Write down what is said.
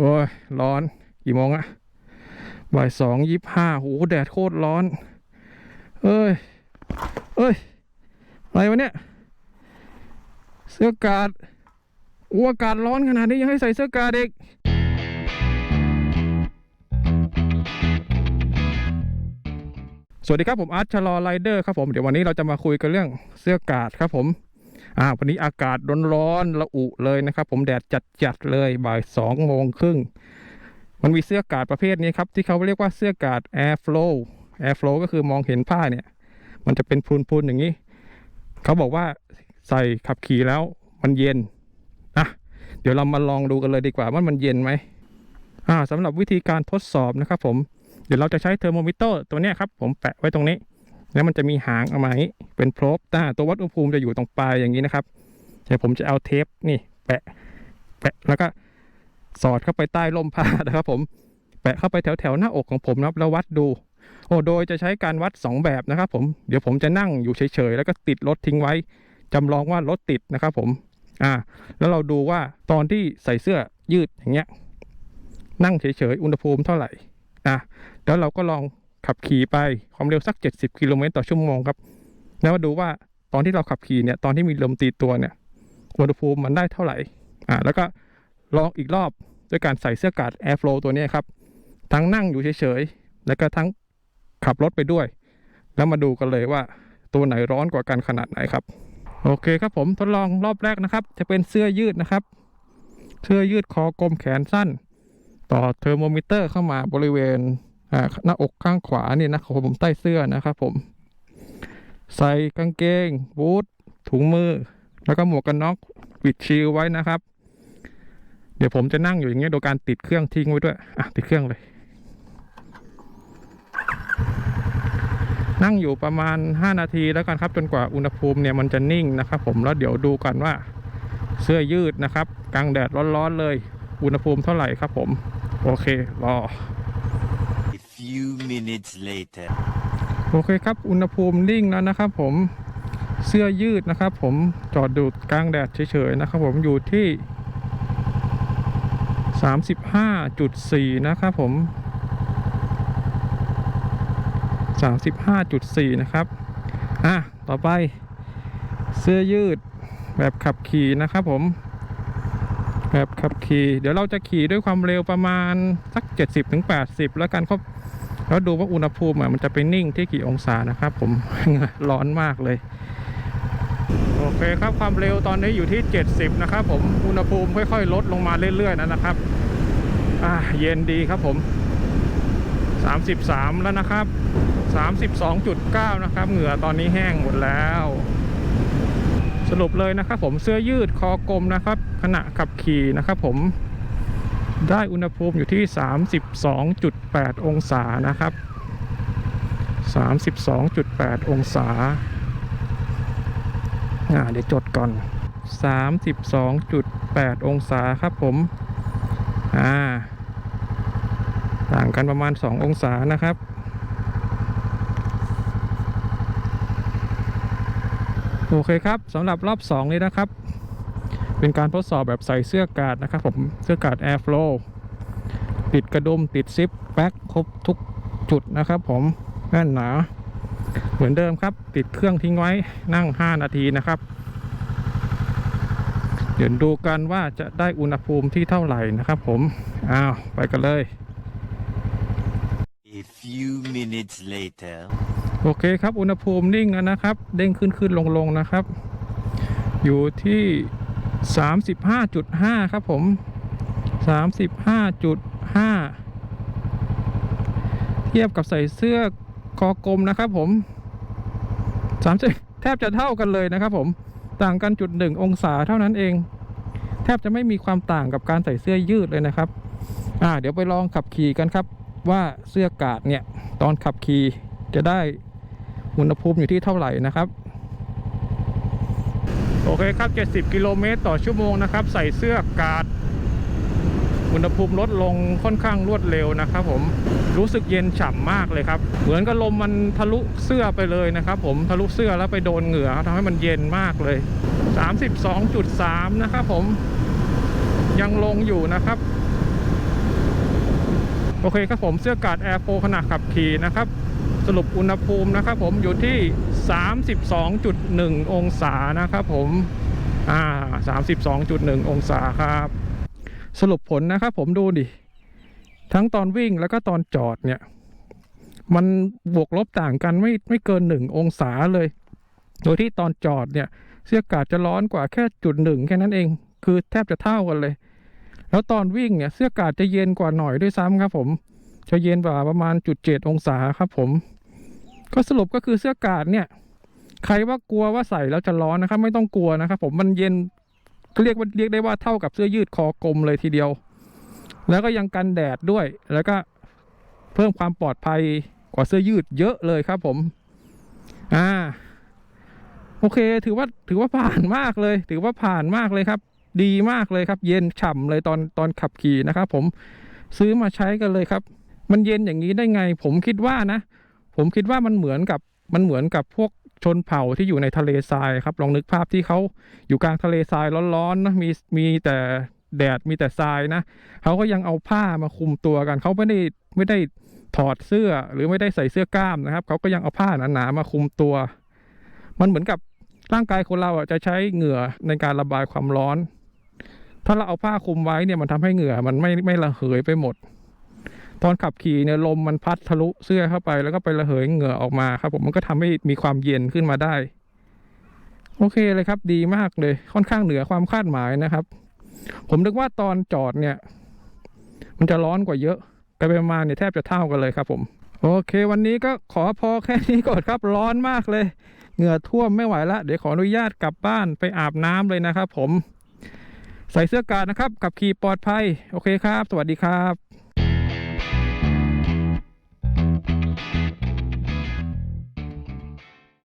โอ้ย ร้อน กี่โมงอะบ่ายสองยี่ห้าโหแดดโคตรร้อน เอ้ย เอ้ย อะไรวะเนี่ย เสื้อกาดอ้อากาศร้อนขนาดนี้ยังให้ใส่เสื้อกาดเด็กสวัสดีครับผมอาร์ตชะลอไรเดอร์ครับผม เดี๋ยววันนี้เราจะมาคุยกันเรื่องเสื้อกาดครับผม อ่าวันนี้อากาศร้อนๆระอุเลยนะครับ ผมแดดจัดๆเลยบ่ายสองโมงครึ่งมันมีเสื้อกาดประเภทนี้ครับ ที่เขาเรียกว่าเสื้อกาด air flow air flow ก็คือมองเห็นผ้าเนี่ย มันจะเป็นพูนๆอย่างนี้ เขาบอกว่าใส่ขับขี่แล้วมันเย็นนะเดี๋ยวเรามาลองดูกันเลยดีกว่าว่ามันเย็นไหมอ่าสำหรับวิธีการทดสอบนะครับ ผมเดี๋ยวเราจะใช้เทอร์โมมิเตอร์ตัวนี้ครับ ผมแปะไว้ตรงนี้ แล้วมันจะมีหางเอามาอย่างนี้เป็นโพรบต้าตัววัดอุณหภูมิจะอยู่ตรงปลายอย่างนี้นะครับเดี๋ยวผมจะเอาเทปนี่แปะแปะแล้วก็สอดเข้าไปใต้ร่มผ้านะครับ ผมแปะเข้าไปแถวแถวหน้าอกของผมนะครับแล้ววัดดู โอ้โดยจะใช้การวัด 2 แบบนะครับผมเดี๋ยวผมจะนั่งอยู่เฉยๆแล้วก็ติดรถทิ้งไว้จำลองว่ารถติดนะครับ ผม อ่า แล้วเราดูว่าตอนที่ใส่เสื้อยืดอย่างเงี้ย นั่งเฉยๆอุณหภูมิเท่าไหร่อะแล้วเราก็ลอง ขับขี่ไปความเร็วสัก 70 กิโลเมตรต่อชั่วโมงครับ แล้วมาดูว่าตอนที่เราขับขี่เนี่ยตอนที่มีลมตีตัวเนี่ยอุณหภูมิมันได้เท่าไหร่อ่าแล้วก็ลองอีกรอบด้วยการใส่เสื้อกาด Air Flow ตัวนี้ครับ ทั้งนั่งอยู่เฉยๆ แล้วก็ทั้งขับรถไปด้วย แล้วมาดูกันเลยว่าตัวไหนร้อนกว่ากันขนาดไหนครับ โอเคครับผมทดลองรอบแรกนะครับ จะเป็นเสื้อยืดนะครับ เสื้อยืดคอกลมแขนสั้น ต่อเทอร์โมมิเตอร์เข้ามาบริเวณ หน้าอกข้างขวาเนี่ยนะครับผมใต้เสื้อนะครับผม ใส่กางเกงบูทถุงมือ แล้วก็หมวกกันน็อกปิดชิลไว้นะครับ เดี๋ยวผมจะนั่งอยู่อย่างเงี้ยโดยการติดเครื่องทิ้งไว้ด้วยอะติดเครื่องเลย นั่งอยู่ประมาณ 5 นาทีแล้วกันครับ จนกว่าอุณหภูมิเนี่ยมันจะนิ่งนะครับผมแล้วเดี๋ยวดูกันว่าเสื้อยืดนะครับกลางแดดร้อนๆเลย อุณหภูมิเท่าไหร่ครับผม โอเครอ few minutes later. โอเคครับ อุณหภูมินิ่งแล้วนะครับผม เสื้อยืดนะครับผม จอดดูดกลางแดดเฉยๆนะครับผม อยู่ที่ 35.4 นะครับผม 35.4 นะครับ อะ ต่อไป เสื้อยืดแบบขับขี่นะครับผม แบบขับขี่ เดี๋ยวเราจะขี่ด้วยความเร็วประมาณสัก 70-80 แล้วกันครับ แล้วดูว่าอุณหภูมิมันจะไปนิ่งที่กี่องศานะครับ ผมร้อนมากเลย โอเคครับความเร็วตอนนี้อยู่ที่ 70 นะครับ ผมอุณหภูมิค่อยๆ ลดลงมาเรื่อยๆนะนะครับอ่าเย็นดีครับผม 33 แล้วนะครับ 32.9 นะครับ เหงื่อตอนนี้แห้งหมดแล้วสรุปเลยนะครับผมเสื้อยืดคอกลมนะครับ ขณะขับขี่นะครับผม ได้อุณหภูมิอยู่ที่ 32.8 องศานะครับ 32.8 องศาอ่าเดี๋ยวจดก่อน 32.8 องศาครับผม อ่า ต่างกันประมาณ 2 องศานะครับโอเคครับสำหรับรอบ 2 นี้นะครับ เป็นการทดสอบแบบใส่เสื้อกาดนะครับผมเสื้อกาด Airflow ติดกระดุมติดซิปแบ็คครบทุกจุดนะครับผมแน่นหนา เหมือนเดิมครับ ติดเครื่องทิ้งไว้นั่ง 5 นาทีนะครับ เดี๋ยวดูกันว่าจะได้อุณหภูมิที่เท่าไหร่นะครับผม อ้าว ไปกันเลย A few minutes later. โอเคครับ อุณหภูมินิ่งแล้วนะครับ เด้งขึ้นขึ้นลงลงนะครับ อยู่ที่ 35.5 ครับผม 35.5 เทียบกับใส่เสื้อคอกลมนะครับผม30แทบจะเท่ากันเลยนะครับผม ต่างกันจุดหนึ่งองศาเท่านั้นเอง แทบจะไม่มีความต่างกับการใส่เสื้อยืดเลยนะครับ อ่า เดี๋ยวไปลองขับขี่กันครับ ว่าเสื้อกาดเนี่ย ตอนขับขี่จะได้อุณหภูมิอยู่ที่เท่าไหร่นะครับ โอเคครับ 70 กิโลเมตรต่อชั่วโมงนะครับ ใส่เสื้อกาด อุณหภูมิลดลงค่อนข้างรวดเร็วนะครับผม รู้สึกเย็นฉ่ำมากเลยครับ เหมือนกับลมมันทะลุเสื้อไปเลยนะครับผม ทะลุเสื้อแล้วไปโดนเหงื่อทำให้มันเย็นมากเลย 32.3 นะครับผม ยังลงอยู่นะครับ โอเคครับผมเสื้อกาดแอร์โฟขณะขับขี่นะครับ สรุปอุณหภูมินะครับผมอยู่ที่ 32.1 องศานะครับผมอ่า32.1 องศาครับ สรุปผลนะครับผมดูดิ ทั้งตอนวิ่งแล้วก็ตอนจอดเนี่ย มันบวกลบต่างกันไม่ไม่เกินหนึ่งองศาเลย โดยที่ตอนจอดเนี่ยเสื้อกาศจะร้อนกว่าแค่จุดหนึ่งแค่นั้นเอง คือแทบจะเท่ากันเลย แล้วตอนวิ่งเนี่ยเสื้อกาศจะเย็นกว่าหน่อยด้วยซ้ำครับผมจะเย็นกว่าประมาณจุดเจ็ดองศาครับผม ก็สรุปก็คือเสื้อกาศเนี่ย ใครว่ากลัวว่าใส่แล้วจะร้อนนะครับ ไม่ต้องกลัวนะครับผมมันเย็นเรียกว่าเรียกได้ว่าเท่ากับเสื้อยืดคอกลมเลยทีเดียว แล้วก็ยังกันแดดด้วย แล้วก็เพิ่มความปลอดภัยกว่าเสื้อยืดเยอะเลยครับผม อ่า โอเค ถือว่าถือว่าผ่านมากเลย ถือว่าผ่านมากเลยครับ ดีมากเลยครับ เย็นฉ่ำเลยตอนตอนขับขี่นะครับผมซื้อมาใช้กันเลยครับ มันเย็นอย่างนี้ได้ไง ผมคิดว่านะ ผมคิดว่ามันเหมือนกับมันเหมือนกับพวกชนเผ่าที่อยู่ในทะเลทรายครับลองนึกภาพที่เขาอยู่กลางทะเลทรายร้อนๆนะมีมีแต่แดดมีแต่ทรายนะเขาก็ยังเอาผ้ามาคุมตัวกันเขาไม่ได้ไม่ได้ถอดเสื้อหรือไม่ได้ใส่เสื้อกล้ามนะครับเขาก็ยังเอาผ้าหนาๆมาคุมตัว มันเหมือนกับร่างกายคนเราอะจะใช้เหงื่อในการระบายความร้อน ถ้าเราเอาผ้าคุมไว้เนี่ยมันทำให้เหงื่อมันไม่ไม่ระเหยไปหมด ตอนขับขี่เนี่ยลมมันพัดทะลุเสื้อเข้าไป แล้วก็ไประเหยเหงื่อออกมาครับ ผมมันก็ทำให้มีความเย็นขึ้นมาได้ โอเคเลยครับ ดีมากเลยค่อนข้างเหนือความคาดหมายนะครับ ผมนึกว่าตอนจอดเนี่ย มันจะร้อนกว่าเยอะกลายเป็นมาเนี่ยแทบจะเท่ากันเลยครับ ผม โอเค วันนี้ก็ขอพอแค่นี้ก่อนครับ ร้อนมากเลย เหงื่อท่วมไม่ไหวละเดี๋ยวขออนุญาตกลับบ้านไปอาบน้ำเลยนะครับ ผม ใส่เสื้อกาดนะครับขับขี่ปลอดภัย โอเคครับ สวัสดีครับ